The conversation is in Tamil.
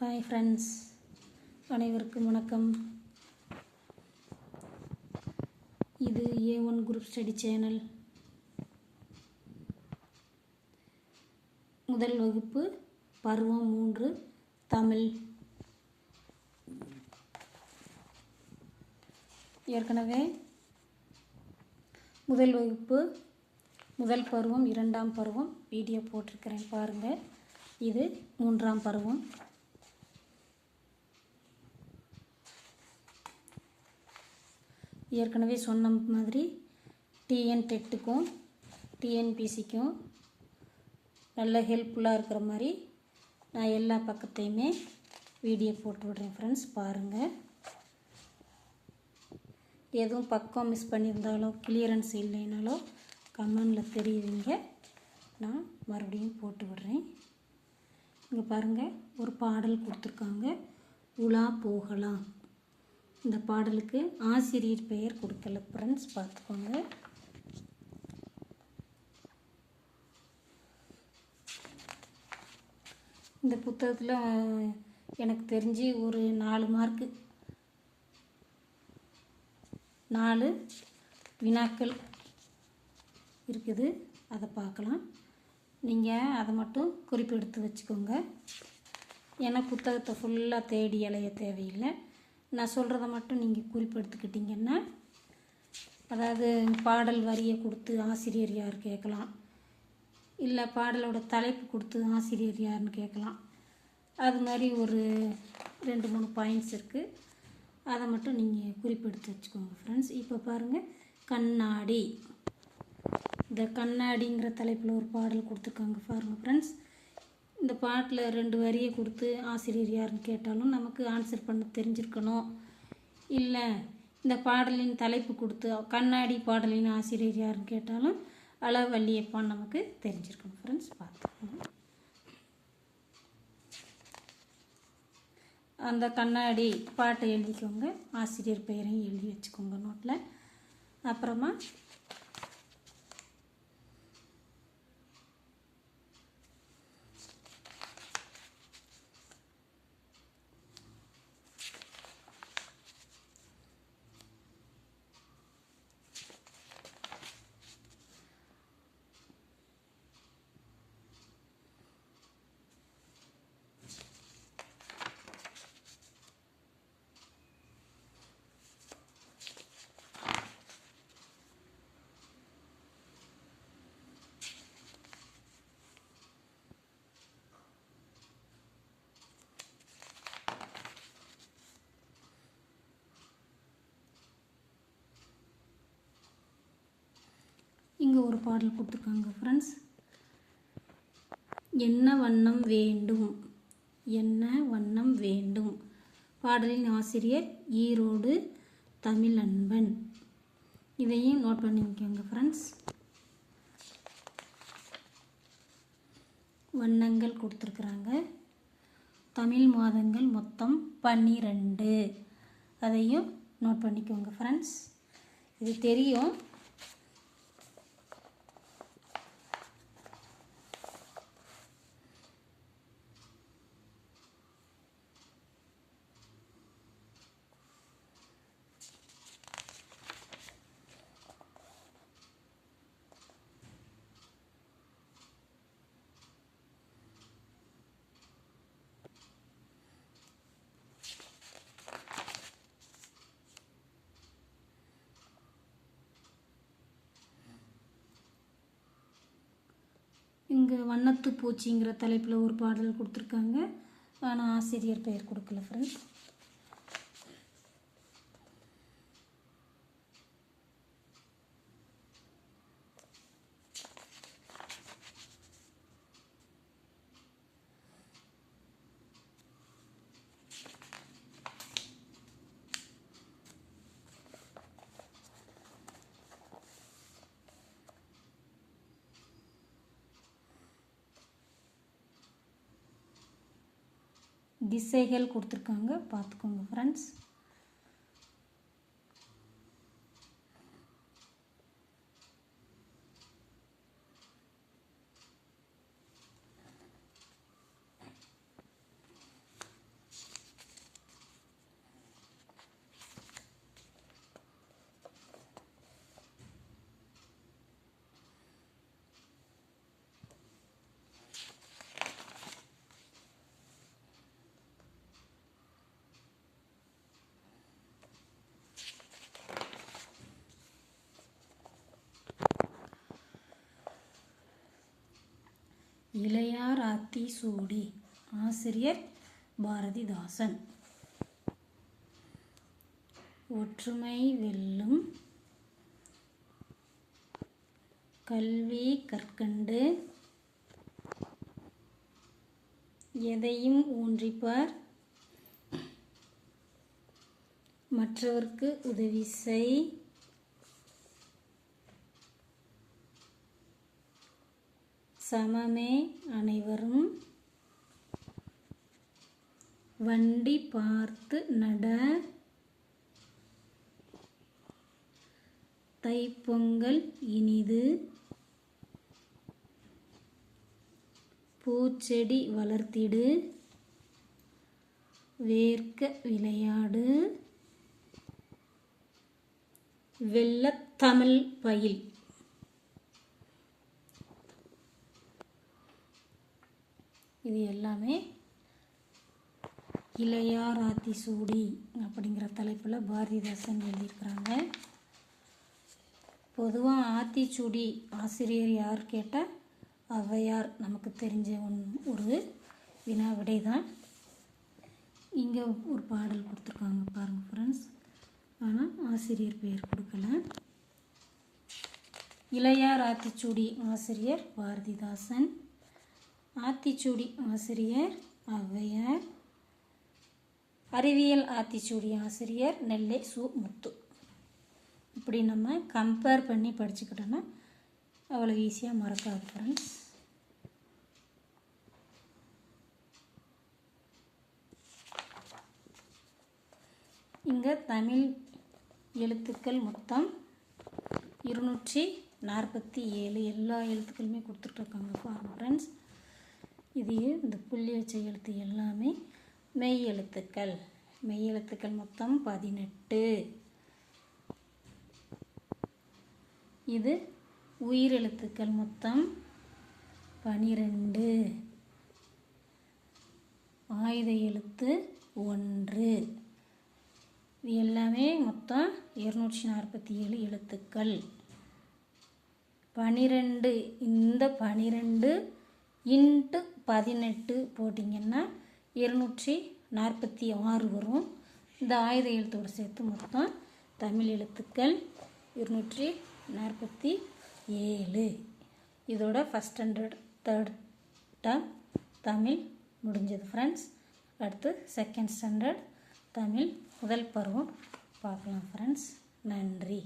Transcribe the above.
ஹாய் ஃப்ரெண்ட்ஸ் அனைவருக்கும் வணக்கம். இது A one group study channel முதல் வகுப்பு பருவம் மூன்று தமிழ். ஏற்கனவே முதல் வகுப்பு முதல் பருவம் இரண்டாம் பருவம் வீடியோ போட்டிருக்கிறேன் பாருங்கள் இது மூன்றாம் பருவம். ஏற்கனவே சொன்ன மாதிரி டிஎன் டெட்டுக்கும் டிஎன்பிசிக்கும் நல்ல ஹெல்ப்ஃபுல்லாக இருக்கிற மாதிரி நான் எல்லா பக்கத்தையுமே வீடியோ போட்டு விடுறேன் ஃப்ரெண்ட்ஸ் பாருங்கள் எதுவும் பக்கம் மிஸ் பண்ணியிருந்தாலோ கிளியரன்ஸ் இல்லைனாலோ கமெண்டில் தெரியுவீங்க நான் மறுபடியும் போட்டு விடுறேன். இங்கே பாருங்கள் ஒரு பாடல் கொடுத்துருக்காங்க. உலா போகலாம். இந்த பாடலுக்கு ஆசிரியர் பெயர் கொடுக்கல. ஃப்ரெண்ட்ஸ் பார்த்துக்கோங்க. இந்த புத்தகத்தில் எனக்கு தெரிஞ்சு ஒரு நாலு மார்க்கு நாலு வினாக்கள் இருக்குது. அதை பார்க்கலாம். நீங்கள் அதை மட்டும் குறிப்பெடுத்து வச்சுக்கோங்க. ஏன்னா புத்தகத்தை ஃபுல்லாக தேடி அலைய தேவையில்லை. நான் சொல்கிறத மட்டும் நீங்கள் குறிப்பெடுத்துக்கிட்டிங்கன்னா அதாவது பாடல் வரியை கொடுத்து ஆசிரியர் யார் கேட்கலாம்? இல்லை பாடலோட தலைப்பு கொடுத்து ஆசிரியர் யாருன்னு கேட்கலாம். அது மாதிரி ஒரு ரெண்டு மூணு பாயிண்ட்ஸ் இருக்குது அதை மட்டும் நீங்கள் குறிப்பெடுத்து வச்சுக்கோங்க ஃப்ரெண்ட்ஸ் இப்போ பாருங்கள் கண்ணாடி. இந்த கண்ணாடிங்கிற தலைப்பில் ஒரு பாடல் கொடுத்துருக்காங்க பாருங்கள் ஃப்ரெண்ட்ஸ் இந்த பாட்டில் ரெண்டு வரியை கொடுத்து ஆசிரியர் யாருன்னு கேட்டாலும் நமக்கு ஆன்சர் பண்ண தெரிஞ்சிருக்கணும். இல்லை இந்த பாடலின் தலைப்பு கொடுத்து கண்ணாடி பாடலின் ஆசிரியர் யாருன்னு கேட்டாலும் அளவல்லியப்பான்னு நமக்கு தெரிஞ்சிருக்கணும். ஃப்ரெண்ட்ஸ் பார்த்துக்கோங்க. அந்த கண்ணாடி பாட்டை எழுதிக்கோங்க. ஆசிரியர் பெயரையும் எழுதி வச்சுக்கோங்க நோட்டில் அப்புறமா இங்கே ஒரு பாடல் கொடுத்துருக்காங்க ஃப்ரெண்ட்ஸ் என்ன வண்ணம் வேண்டும்? என்ன வண்ணம் வேண்டும்? பாடலின் ஆசிரியர் ஈரோடு தமிழ் அன்பன் இதையும் நோட் பண்ணிக்கோங்க ஃப்ரெண்ட்ஸ் வண்ணங்கள் கொடுத்துருக்குறாங்க. தமிழ் மாதங்கள் மொத்தம் பன்னிரெண்டு. அதையும் நோட் பண்ணிக்கோங்க ஃப்ரெண்ட்ஸ் இது தெரியும். இங்கே வண்ணத்து பூச்சிங்கிற தலைப்பில் ஒரு பாடல் கொடுத்துருக்காங்க. ஆனால் ஆசிரியர் பெயர் கொடுக்கல ஃப்ரெண்ட்ஸ் திசைகள் கொடுத்துருக்காங்க. பார்த்துக்கோங்க ஃப்ரெண்ட்ஸ் ஆத்திசூடி ஆசிரியர் பாரதிதாசன். ஒற்றுமை வெல்லும் கல்வி கற்கண்டு எதையும் ஊன்றிப்பார். மற்றவர்க்கு உதவி செய். சமமே அனைவரும் வண்டி பார்த்து நட. தைப்பொங்கல் இனிது. பூச்செடி வளர்த்திடு. வேர்க்க விளையாடு. வெள்ளத்தமிழ் பயில். இது எல்லாமே இளையார் ஆத்திசூடி அப்படிங்கிற தலைப்பில் பாரதிதாசன் எழுதியிருக்கிறாங்க. பொதுவாக ஆத்திச்சூடி ஆசிரியர் யார் கேட்டால் ஔவையார். நமக்கு தெரிஞ்ச ஒன் ஒரு வினா விடை தான் இங்கே ஒரு பாடல் கொடுத்துருக்காங்க பாருங்கள் ஃப்ரெண்ட்ஸ் ஆனால் ஆசிரியர் பெயர் கொடுக்கல. இளையார் ஆத்திச்சூடி ஆசிரியர் பாரதிதாசன். ஆத்திச்சூடி ஆசிரியர் ஔவையார். அறிவியல் ஆத்திச்சூடி ஆசிரியர் நெல்லை சு. முத்து. இப்படி நம்ம கம்பேர் பண்ணி படிச்சுக்கிட்டோன்னா அவ்வளோ ஈஸியாக மறக்காது ஃப்ரெண்ட்ஸ் இங்கே தமிழ் எழுத்துக்கள் மொத்தம் இருநூற்றி நாற்பத்தி ஏழு. எல்லா எழுத்துக்களுமே கொடுத்துட்ருக்காங்க பாருங்கள் ஃப்ரெண்ட்ஸ் இது இந்த புள்ளி வச்ச எழுத்து எல்லாமே? மெய் எழுத்துக்கள். மெய் எழுத்துக்கள் மொத்தம் பதினெட்டு. இது உயிரெழுத்துக்கள் மொத்தம் பனிரெண்டு. ஆயுத எழுத்து ஒன்று. இது எல்லாமே மொத்தம் இருநூற்றி நாற்பத்தி ஏழு எழுத்துக்கள். பனிரெண்டு இந்த பனிரெண்டு இன்ட்டு பதினெட்டு போட்டிங்கன்னா இருநூற்றி நாற்பத்தி ஆறு வரும். இந்த ஆயுத எழுத்தோடு சேர்த்து மொத்தம் தமிழ் எழுத்துக்கள் இருநூற்றி நாற்பத்தி ஏழு. இதோட first standard third term Tamil முடிஞ்சது ஃப்ரெண்ட்ஸ் அடுத்து செகண்ட் ஸ்டாண்டர்ட் தமிழ் முதல் பருவம். பார்க்கலாம் ஃப்ரெண்ட்ஸ் நன்றி.